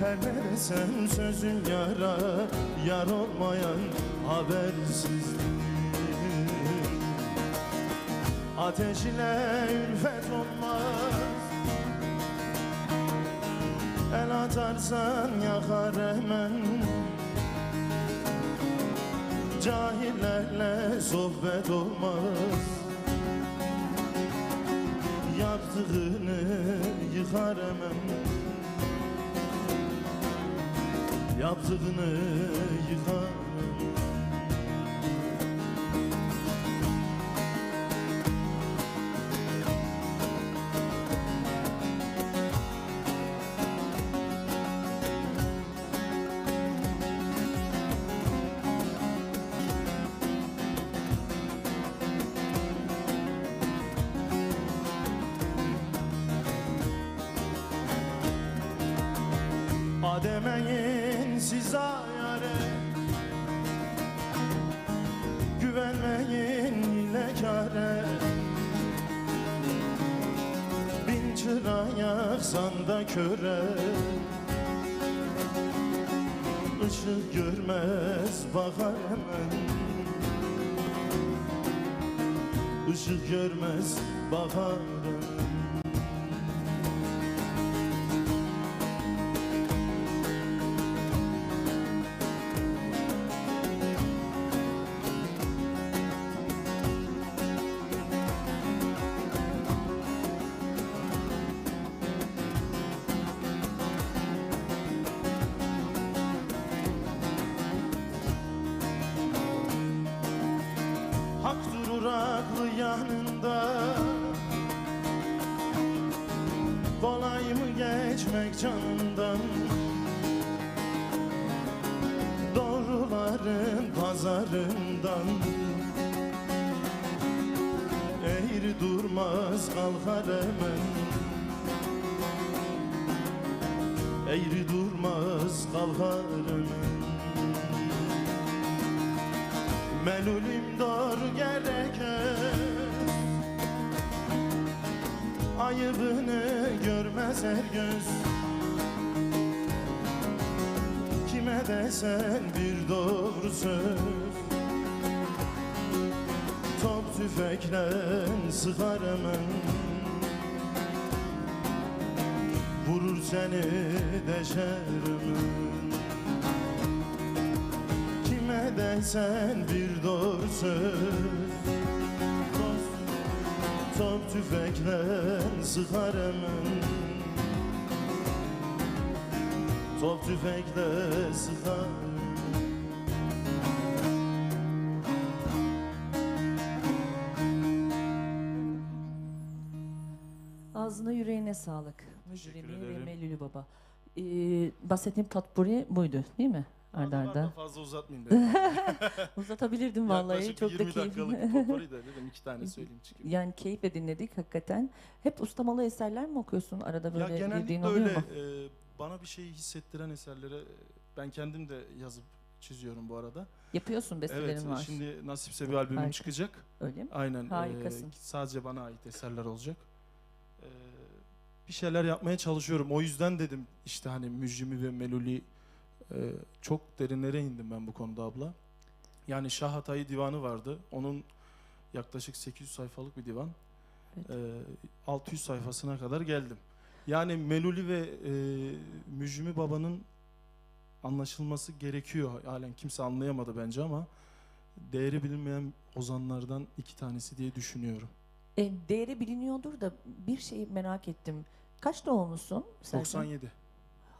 Her ne desem sözün yara Yar olmayan habersizdir. Ateş ile ülfet olmaz. El atarsan yakar hemen. Cahillerle sohbet olmaz. Yaptığını yıkar hemen Yaptığını yıkar da köre. Işık görmez bakar hemen. Işık görmez bakar geçmek canından Doğruların pazarından. Eğri durmaz kalkar hemen. Eğri durmaz kalkar hemen. Melulim doğru gerekir Ayıbını görmez her göz. Kime desen bir doğru söz. Top tüfekle sıkar hemen. Vurur seni deşerim Kime desen bir doğru söz Top tüfekle sıkar hemen Top tüfekle sıkar Ağzına yüreğine sağlık. Teşekkür Mücrimi ve. Melülü Baba. Ee, bahsettiğim tatburi buydu değil mi? Arda da arda. fazla uzatmayayım dedim. Uzatabilirdim vallahi. Yaklaşık Çok da 20 dakikalık potpourri de dedim iki tane söyleyeyim çıkayım. yani keyifle dinledik hakikaten. Hep ustamalı eserler mi okuyorsun? Arada Ya böyle girdiğin genellikle oluyor öyle mu? e, bana bir şeyi hissettiren eserlere e, ben kendim de yazıp çiziyorum bu arada. Yapıyorsun bestelerin Evet var. şimdi nasipse bir albümüm Harika. çıkacak. Öyle mi? Aynen. e, Harikasın. sadece bana ait eserler olacak. E, bir şeyler yapmaya çalışıyorum. O yüzden dedim işte hani müjimi ve meluli e, çok derinlere indim ben bu konuda abla. Yani Şah Hatayı divanı vardı. Onun yaklaşık 800 sayfalık bir divan. Evet. E, 600 sayfasına kadar geldim. Yani Meluli ve e, Müjmi Baba'nın anlaşılması gerekiyor. Halen kimse anlayamadı bence ama değeri bilinmeyen ozanlardan iki tanesi diye düşünüyorum. E, değeri biliniyordur da bir şeyi merak ettim. Kaç doğumlusun? Serkan? 97.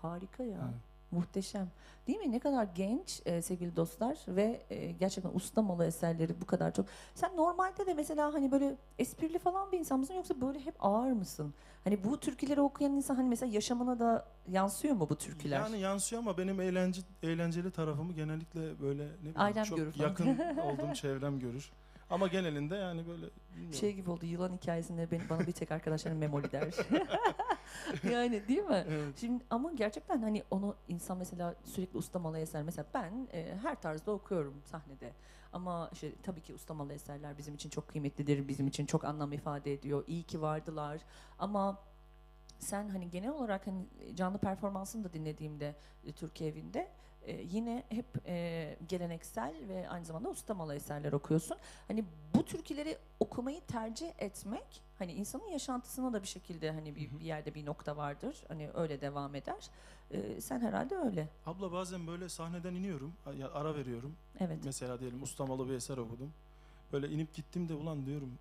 Harika ya. Evet. Muhteşem. Değil mi? Ne kadar genç e, sevgili dostlar ve e, gerçekten ustamalı eserleri bu kadar çok. Sen normalde de mesela hani böyle esprili falan bir insan mısın yoksa böyle hep ağır mısın? Hani bu türküleri okuyan insan hani mesela yaşamına da yansıyor mu bu türküler? Yani yansıyor ama benim eğlence, eğlenceli tarafımı genellikle böyle ne bileyim, Ailem çok görür falan. yakın olduğum çevrem görür. Ama genelinde yani böyle bilmiyorum. şey gibi oldu yılan hikayesinde beni, bana bir tek arkadaşlarım memoli der. yani değil mi? Evet. Şimdi ama gerçekten hani onu insan mesela sürekli ustamalı eser mesela ben e, her tarzda okuyorum sahnede. Ama işte tabii ki ustamalı eserler bizim için çok kıymetlidir, bizim için çok anlam ifade ediyor. İyi ki vardılar. Ama sen hani genel olarak hani canlı performansını da dinlediğimde e, Türkiye evinde e, yine hep e, geleneksel ve aynı zamanda ustamalı eserler okuyorsun. Hani bu türküleri okumayı tercih etmek hani insanın yaşantısına da bir şekilde hani bir, bir yerde bir nokta vardır. Hani öyle devam eder. E, sen herhalde öyle. Abla bazen böyle sahneden iniyorum, ya ara veriyorum. Evet. Mesela diyelim ustamalı bir eser okudum. Böyle inip gittim de ulan diyorum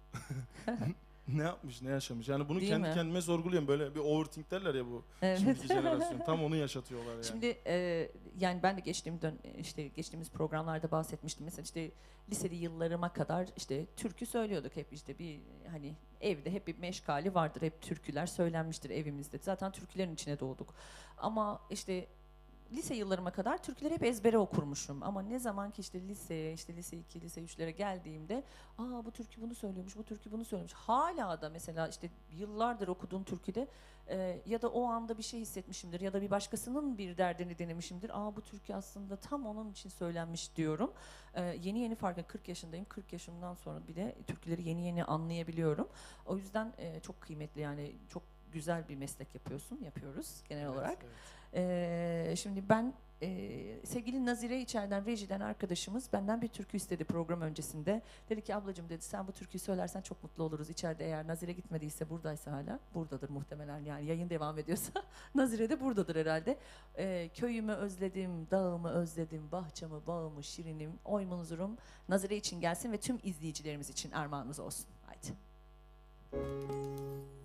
ne yapmış, ne yaşamış. Yani bunu Değil kendi mi? kendime sorguluyorum. Böyle bir overthink derler ya bu Evet. şimdiki jenerasyon. Tam onu yaşatıyorlar yani. Şimdi e, yani ben de geçtiğim dön işte geçtiğimiz programlarda bahsetmiştim. Mesela işte liseli yıllarıma kadar işte türkü söylüyorduk hep işte bir hani evde hep bir meşgali vardır. Hep türküler söylenmiştir evimizde. Zaten türkülerin içine doğduk. Ama işte lise yıllarıma kadar türküleri hep ezbere okurmuşum. Ama ne zaman ki işte liseye, işte lise 2, lise 3'lere geldiğimde aa bu türkü bunu söylüyormuş, bu türkü bunu söylüyormuş. Hala da mesela işte yıllardır okuduğum türküde e, ya da o anda bir şey hissetmişimdir ya da bir başkasının bir derdini denemişimdir. Aa bu türkü aslında tam onun için söylenmiş diyorum. E, yeni yeni fark 40 yaşındayım. 40 yaşımdan sonra bile türküleri yeni yeni anlayabiliyorum. O yüzden e, çok kıymetli yani çok güzel bir meslek yapıyorsun, yapıyoruz genel Evet, olarak. evet. Ee, şimdi ben e, sevgili Nazire içeriden rejiden arkadaşımız benden bir türkü istedi program öncesinde. Dedi ki ablacığım dedi sen bu türküyü söylersen çok mutlu oluruz. İçeride eğer Nazire gitmediyse buradaysa hala buradadır muhtemelen yani yayın devam ediyorsa Nazire de buradadır herhalde. Ee, köyümü özledim, dağımı özledim, bahçamı, bağımı, şirinim, oy munzurum Nazire için gelsin ve tüm izleyicilerimiz için armağanımız olsun. Haydi. Oy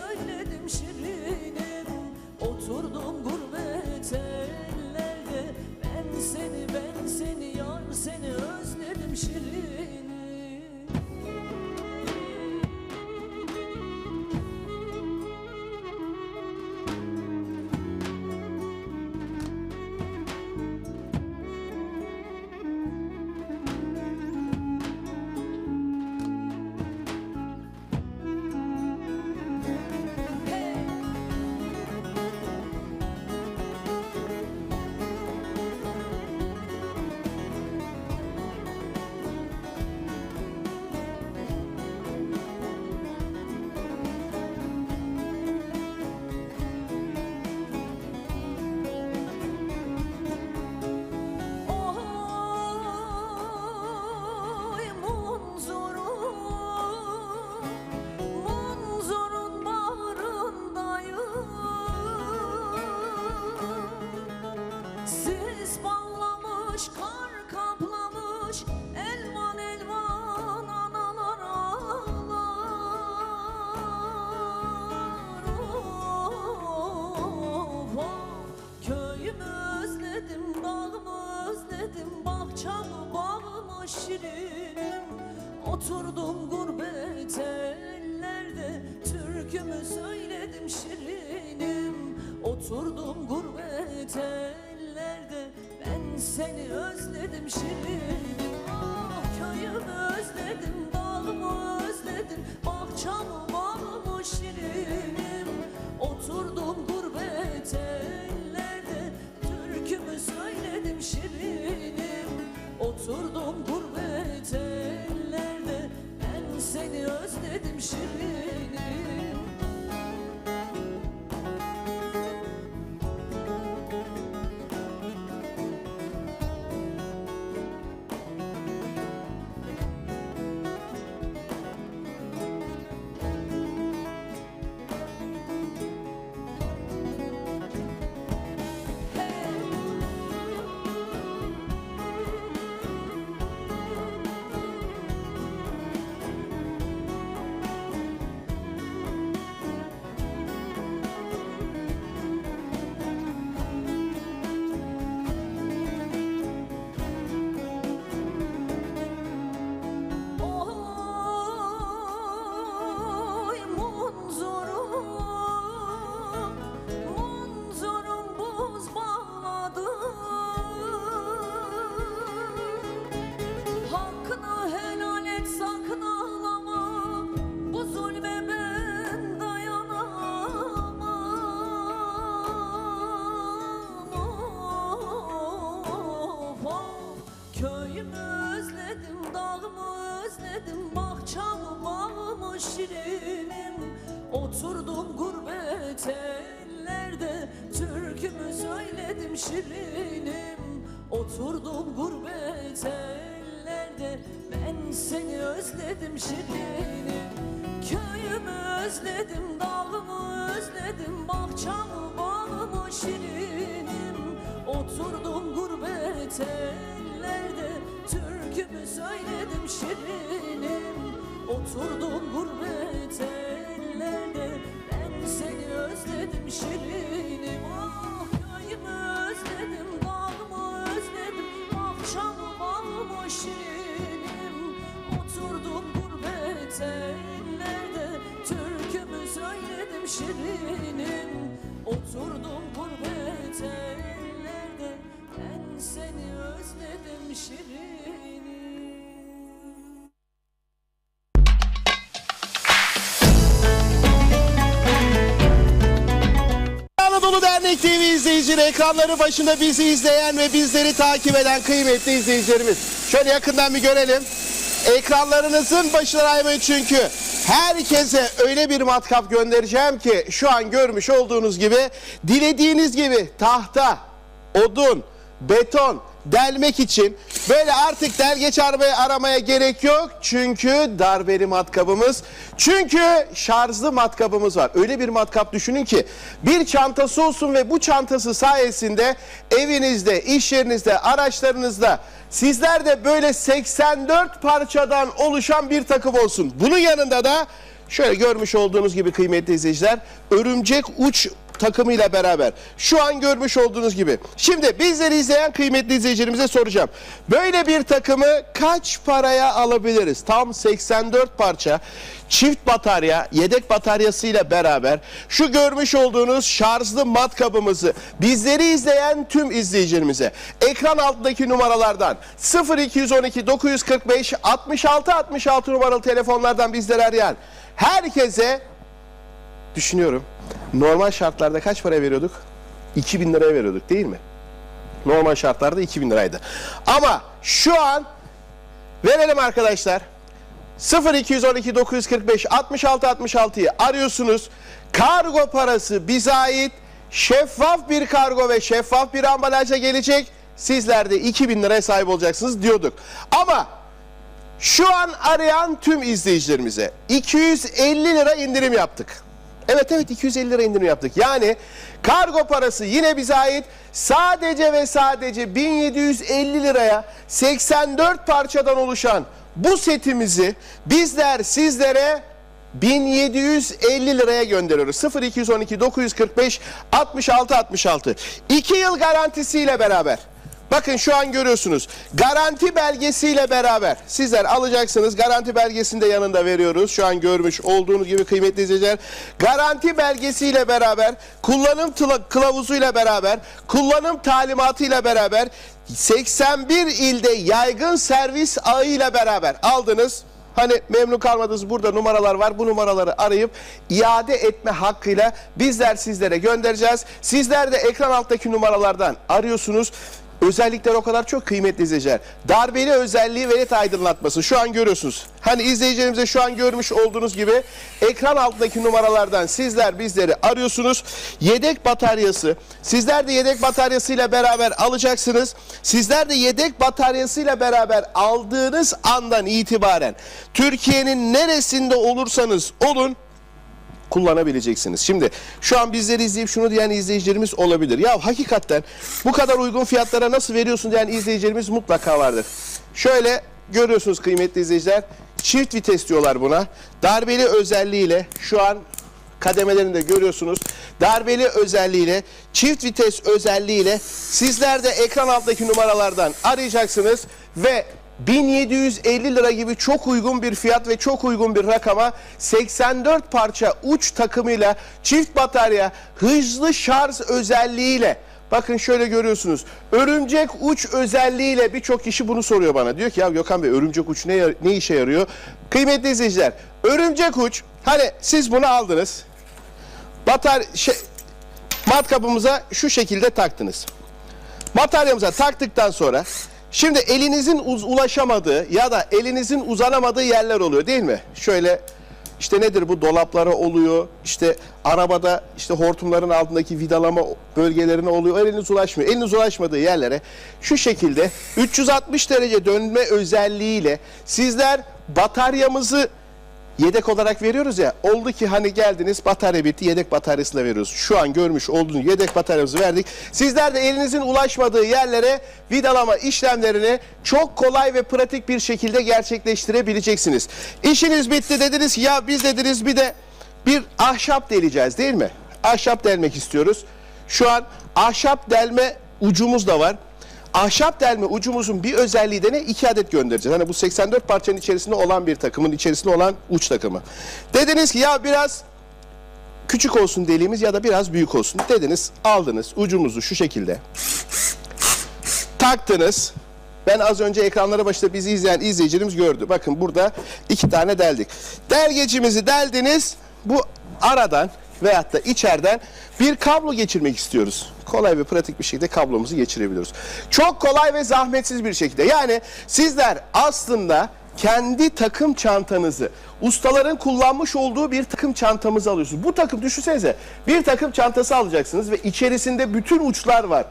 söyledim şirinim Oturdum gurbet ellerde, seni özledim şirinim Ah köyümü özledim Dağımı özledim. Bahçamı bağımı şirinim Oturdum gurbet ellerde. Türkümü söyledim şirinim. Oturdum gurbet ellerde. Ben seni özledim şirinim özledim şirinim. Köyümü özledim, dağımı özledim, bahçamı bağımı şirinim. Oturdum Dernek TV izleyicileri ekranları başında bizi izleyen ve bizleri takip eden kıymetli izleyicilerimiz. Şöyle yakından bir görelim. Ekranlarınızın başına aymayın çünkü herkese öyle bir matkap göndereceğim ki şu an görmüş olduğunuz gibi dilediğiniz gibi tahta, odun, beton delmek için böyle artık delgeç arabayı aramaya gerek yok. Çünkü darbeli matkabımız, çünkü şarjlı matkabımız var. Öyle bir matkap düşünün ki bir çantası olsun ve bu çantası sayesinde evinizde, iş yerinizde, araçlarınızda sizler de böyle 84 parçadan oluşan bir takım olsun. Bunun yanında da şöyle görmüş olduğunuz gibi kıymetli izleyiciler örümcek uç takımıyla beraber şu an görmüş olduğunuz gibi. Şimdi bizleri izleyen kıymetli izleyicilerimize soracağım. Böyle bir takımı kaç paraya alabiliriz? Tam 84 parça çift batarya, yedek bataryasıyla beraber şu görmüş olduğunuz şarjlı matkabımızı bizleri izleyen tüm izleyicilerimize ekran altındaki numaralardan 0212 945 66 66 numaralı telefonlardan bizleri arayan herkese düşünüyorum. Normal şartlarda kaç para veriyorduk? 2000 liraya veriyorduk değil mi? Normal şartlarda 2000 liraydı. Ama şu an verelim arkadaşlar. 0212 945 66 66'yı arıyorsunuz. Kargo parası bize ait. Şeffaf bir kargo ve şeffaf bir ambalajla gelecek. Sizler de 2000 liraya sahip olacaksınız diyorduk. Ama şu an arayan tüm izleyicilerimize 250 lira indirim yaptık. Evet evet 250 lira indirim yaptık. Yani kargo parası yine bize ait. Sadece ve sadece 1750 liraya 84 parçadan oluşan bu setimizi bizler sizlere 1750 liraya gönderiyoruz. 0212 945 66 66. 2 yıl garantisiyle beraber. Bakın şu an görüyorsunuz. Garanti belgesiyle beraber sizler alacaksınız. Garanti belgesini de yanında veriyoruz. Şu an görmüş olduğunuz gibi kıymetli izleyiciler. Garanti belgesiyle beraber, kullanım kılavuzuyla beraber, kullanım talimatıyla beraber 81 ilde yaygın servis ağıyla beraber aldınız. Hani memnun kalmadınız burada numaralar var. Bu numaraları arayıp iade etme hakkıyla bizler sizlere göndereceğiz. Sizler de ekran alttaki numaralardan arıyorsunuz. Özellikler o kadar çok kıymetli izleyiciler. Darbeli özelliği ve aydınlatması şu an görüyorsunuz. Hani izleyicilerimize şu an görmüş olduğunuz gibi ekran altındaki numaralardan sizler bizleri arıyorsunuz. Yedek bataryası. Sizler de yedek bataryasıyla beraber alacaksınız. Sizler de yedek bataryasıyla beraber aldığınız andan itibaren Türkiye'nin neresinde olursanız olun kullanabileceksiniz. Şimdi şu an bizleri izleyip şunu diyen izleyicilerimiz olabilir. Ya hakikaten bu kadar uygun fiyatlara nasıl veriyorsun diyen izleyicilerimiz mutlaka vardır. Şöyle görüyorsunuz kıymetli izleyiciler. Çift vites diyorlar buna. Darbeli özelliğiyle şu an kademelerini de görüyorsunuz. Darbeli özelliğiyle, çift vites özelliğiyle sizler de ekran alttaki numaralardan arayacaksınız ve 1750 lira gibi çok uygun bir fiyat ve çok uygun bir rakama 84 parça uç takımıyla çift batarya hızlı şarj özelliğiyle Bakın şöyle görüyorsunuz. Örümcek uç özelliğiyle birçok kişi bunu soruyor bana. Diyor ki ya Gökhan Bey örümcek uç ne, ne işe yarıyor? Kıymetli izleyiciler örümcek uç hani siz bunu aldınız. Batar şey, matkabımıza şu şekilde taktınız. Bataryamıza taktıktan sonra şimdi elinizin ulaşamadığı ya da elinizin uzanamadığı yerler oluyor değil mi? Şöyle işte nedir bu dolaplara oluyor işte arabada işte hortumların altındaki vidalama bölgelerine oluyor eliniz ulaşmıyor. Eliniz ulaşmadığı yerlere şu şekilde 360 derece dönme özelliğiyle sizler bataryamızı yedek olarak veriyoruz ya. Oldu ki hani geldiniz batarya bitti yedek bataryasıyla veriyoruz. Şu an görmüş olduğunuz yedek bataryamızı verdik. Sizler de elinizin ulaşmadığı yerlere vidalama işlemlerini çok kolay ve pratik bir şekilde gerçekleştirebileceksiniz. İşiniz bitti dediniz ya biz dediniz bir de bir ahşap deleceğiz değil mi? Ahşap delmek istiyoruz. Şu an ahşap delme ucumuz da var. Ahşap delme ucumuzun bir özelliği de ne? İki adet göndereceğiz. Hani bu 84 parçanın içerisinde olan bir takımın içerisinde olan uç takımı. Dediniz ki ya biraz küçük olsun deliğimiz ya da biraz büyük olsun. Dediniz aldınız ucumuzu şu şekilde. Taktınız. Ben az önce ekranları başında bizi izleyen izleyicilerimiz gördü. Bakın burada iki tane deldik. Delgecimizi deldiniz. Bu aradan veyahut da içeriden bir kablo geçirmek istiyoruz. Kolay ve pratik bir şekilde kablomuzu geçirebiliyoruz. Çok kolay ve zahmetsiz bir şekilde. Yani sizler aslında kendi takım çantanızı, ustaların kullanmış olduğu bir takım çantamızı alıyorsunuz. Bu takım düşünsenize bir takım çantası alacaksınız ve içerisinde bütün uçlar var.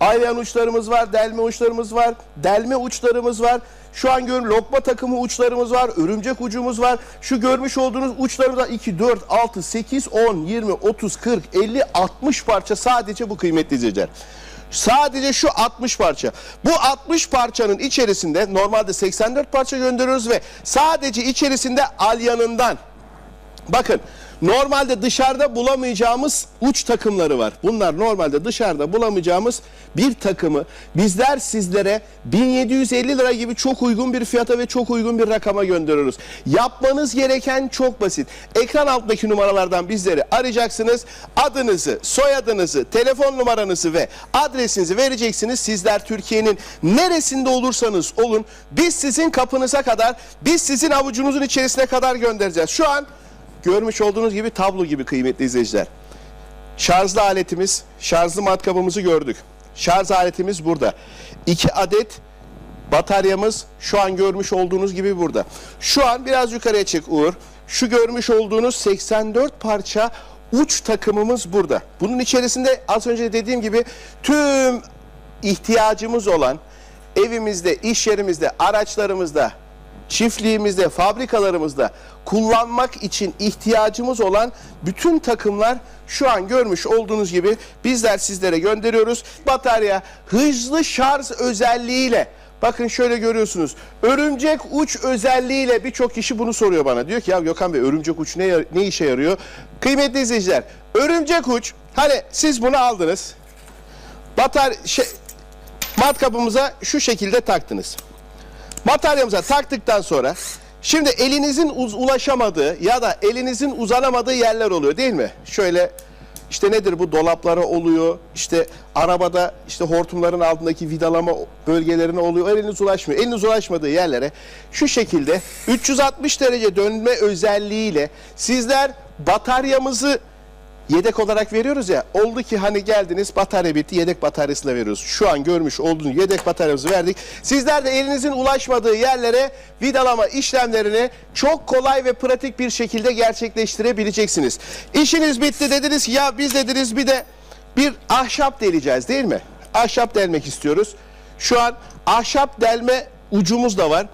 Aylayan uçlarımız var, delme uçlarımız var, delme uçlarımız var. Şu an görün lokma takımı uçlarımız var, örümcek ucumuz var. Şu görmüş olduğunuz uçlarımızda 2, 4, 6, 8, 10, 20, 30, 40, 50, 60 parça sadece bu kıymetli izleyiciler. Sadece şu 60 parça. Bu 60 parçanın içerisinde normalde 84 parça gönderiyoruz ve sadece içerisinde alyanından Bakın normalde dışarıda bulamayacağımız uç takımları var. Bunlar normalde dışarıda bulamayacağımız bir takımı bizler sizlere 1750 lira gibi çok uygun bir fiyata ve çok uygun bir rakama gönderiyoruz. Yapmanız gereken çok basit. Ekran altındaki numaralardan bizleri arayacaksınız. Adınızı, soyadınızı, telefon numaranızı ve adresinizi vereceksiniz. Sizler Türkiye'nin neresinde olursanız olun biz sizin kapınıza kadar, biz sizin avucunuzun içerisine kadar göndereceğiz. Şu an görmüş olduğunuz gibi tablo gibi kıymetli izleyiciler. Şarjlı aletimiz, şarjlı matkabımızı gördük. Şarj aletimiz burada. İki adet bataryamız şu an görmüş olduğunuz gibi burada. Şu an biraz yukarıya çık Uğur. Şu görmüş olduğunuz 84 parça uç takımımız burada. Bunun içerisinde az önce dediğim gibi tüm ihtiyacımız olan evimizde, iş yerimizde, araçlarımızda, çiftliğimizde, fabrikalarımızda kullanmak için ihtiyacımız olan bütün takımlar şu an görmüş olduğunuz gibi bizler sizlere gönderiyoruz. Batarya hızlı şarj özelliğiyle Bakın şöyle görüyorsunuz. Örümcek uç özelliğiyle birçok kişi bunu soruyor bana. Diyor ki ya Gökhan Bey örümcek uç ne, ne işe yarıyor? Kıymetli izleyiciler örümcek uç hani siz bunu aldınız. Batar şey, matkabımıza şu şekilde taktınız. Bataryamıza taktıktan sonra şimdi elinizin ulaşamadığı ya da elinizin uzanamadığı yerler oluyor değil mi? Şöyle işte nedir bu dolaplara oluyor. işte arabada işte hortumların altındaki vidalama bölgelerine oluyor. Eliniz ulaşmıyor. Eliniz ulaşmadığı yerlere şu şekilde 360 derece dönme özelliğiyle sizler bataryamızı yedek olarak veriyoruz ya. Oldu ki hani geldiniz batarya bitti yedek bataryasıyla veriyoruz. Şu an görmüş olduğunuz yedek bataryamızı verdik. Sizler de elinizin ulaşmadığı yerlere vidalama işlemlerini çok kolay ve pratik bir şekilde gerçekleştirebileceksiniz. İşiniz bitti dediniz ya biz dediniz bir de bir ahşap deleceğiz değil mi? Ahşap delmek istiyoruz. Şu an ahşap delme ucumuz da var.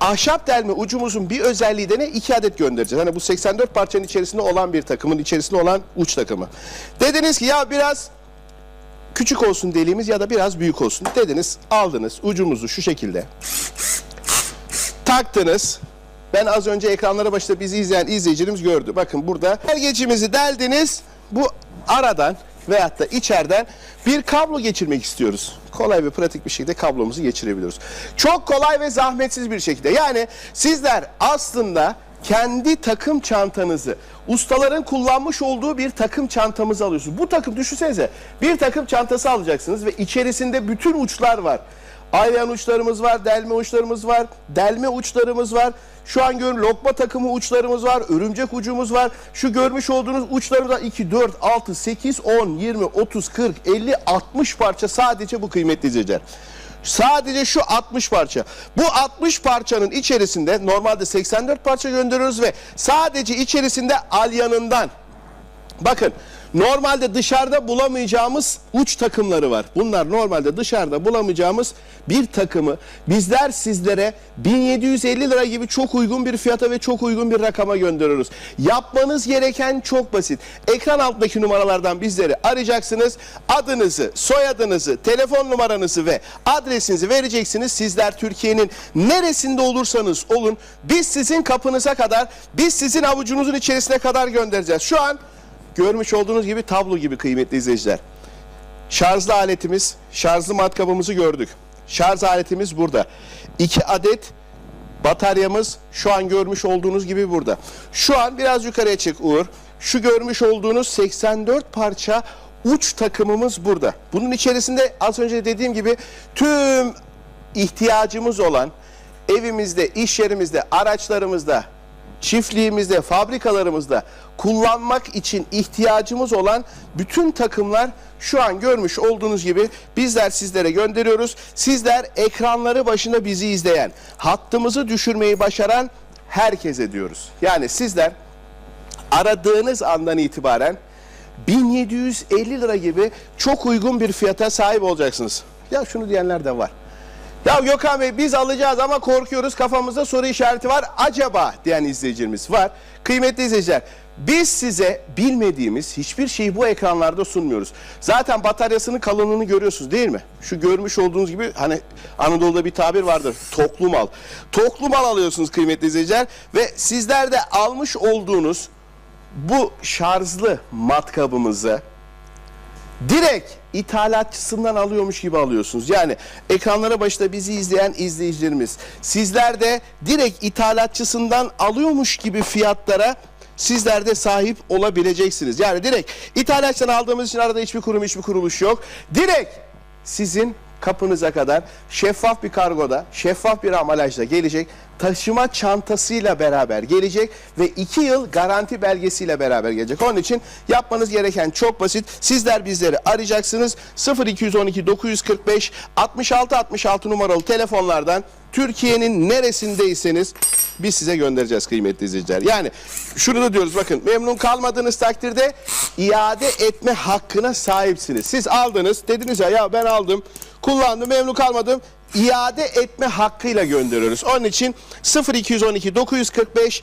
Ahşap delme ucumuzun bir özelliği de ne? İki adet göndereceğiz. Hani bu 84 parçanın içerisinde olan bir takımın içerisinde olan uç takımı. Dediniz ki ya biraz küçük olsun deliğimiz ya da biraz büyük olsun. Dediniz aldınız ucumuzu şu şekilde. Taktınız. Ben az önce ekranlara başında bizi izleyen izleyicilerimiz gördü. Bakın burada belgecimizi deldiniz. Bu aradan veyahut da içeriden bir kablo geçirmek istiyoruz. Kolay ve pratik bir şekilde kablomuzu geçirebiliyoruz. Çok kolay ve zahmetsiz bir şekilde. Yani sizler aslında kendi takım çantanızı, ustaların kullanmış olduğu bir takım çantamızı alıyorsunuz. Bu takım düşünsenize bir takım çantası alacaksınız ve içerisinde bütün uçlar var. Aylayan uçlarımız var, delme uçlarımız var, delme uçlarımız var. Şu an görün lokma takımı uçlarımız var, örümcek ucumuz var. Şu görmüş olduğunuz uçlarımızda 2, 4, 6, 8, 10, 20, 30, 40, 50, 60 parça sadece bu kıymetli izleyiciler. Sadece şu 60 parça. Bu 60 parçanın içerisinde normalde 84 parça gönderiyoruz ve sadece içerisinde alyanından Bakın normalde dışarıda bulamayacağımız uç takımları var. Bunlar normalde dışarıda bulamayacağımız bir takımı bizler sizlere 1750 lira gibi çok uygun bir fiyata ve çok uygun bir rakama gönderiyoruz. Yapmanız gereken çok basit. Ekran altındaki numaralardan bizleri arayacaksınız. Adınızı, soyadınızı, telefon numaranızı ve adresinizi vereceksiniz. Sizler Türkiye'nin neresinde olursanız olun biz sizin kapınıza kadar, biz sizin avucunuzun içerisine kadar göndereceğiz. Şu an Görmüş olduğunuz gibi tablo gibi kıymetli izleyiciler. Şarjlı aletimiz, şarjlı matkabımızı gördük. Şarj aletimiz burada. İki adet bataryamız şu an görmüş olduğunuz gibi burada. Şu an biraz yukarıya çık Uğur. Şu görmüş olduğunuz 84 parça uç takımımız burada. Bunun içerisinde az önce dediğim gibi tüm ihtiyacımız olan evimizde, iş yerimizde, araçlarımızda, çiftliğimizde, fabrikalarımızda kullanmak için ihtiyacımız olan bütün takımlar şu an görmüş olduğunuz gibi bizler sizlere gönderiyoruz. Sizler ekranları başında bizi izleyen, hattımızı düşürmeyi başaran herkese diyoruz. Yani sizler aradığınız andan itibaren 1750 lira gibi çok uygun bir fiyata sahip olacaksınız. Ya şunu diyenler de var. Ya Gökhan Bey biz alacağız ama korkuyoruz kafamızda soru işareti var. Acaba diyen izleyicilerimiz var. Kıymetli izleyiciler biz size bilmediğimiz hiçbir şeyi bu ekranlarda sunmuyoruz. Zaten bataryasının kalınlığını görüyorsunuz değil mi? Şu görmüş olduğunuz gibi hani Anadolu'da bir tabir vardır. Toklu mal. Toklu mal alıyorsunuz kıymetli izleyiciler ve sizler de almış olduğunuz bu şarjlı matkabımızı direkt ithalatçısından alıyormuş gibi alıyorsunuz. Yani ekranlara başında bizi izleyen izleyicilerimiz sizler de direkt ithalatçısından alıyormuş gibi fiyatlara sizler de sahip olabileceksiniz. Yani direkt ithalatçıdan aldığımız için arada hiçbir kurum hiçbir kuruluş yok. Direkt sizin kapınıza kadar şeffaf bir kargoda, şeffaf bir ambalajda gelecek. Taşıma çantasıyla beraber gelecek ve 2 yıl garanti belgesiyle beraber gelecek. Onun için yapmanız gereken çok basit. Sizler bizleri arayacaksınız. 0212 945 66 66 numaralı telefonlardan Türkiye'nin neresindeyseniz biz size göndereceğiz kıymetli izleyiciler. Yani şunu da diyoruz bakın memnun kalmadığınız takdirde iade etme hakkına sahipsiniz. Siz aldınız dediniz ya ya ben aldım kullandım memnun kalmadım iade etme hakkıyla gönderiyoruz. Onun için 0212 945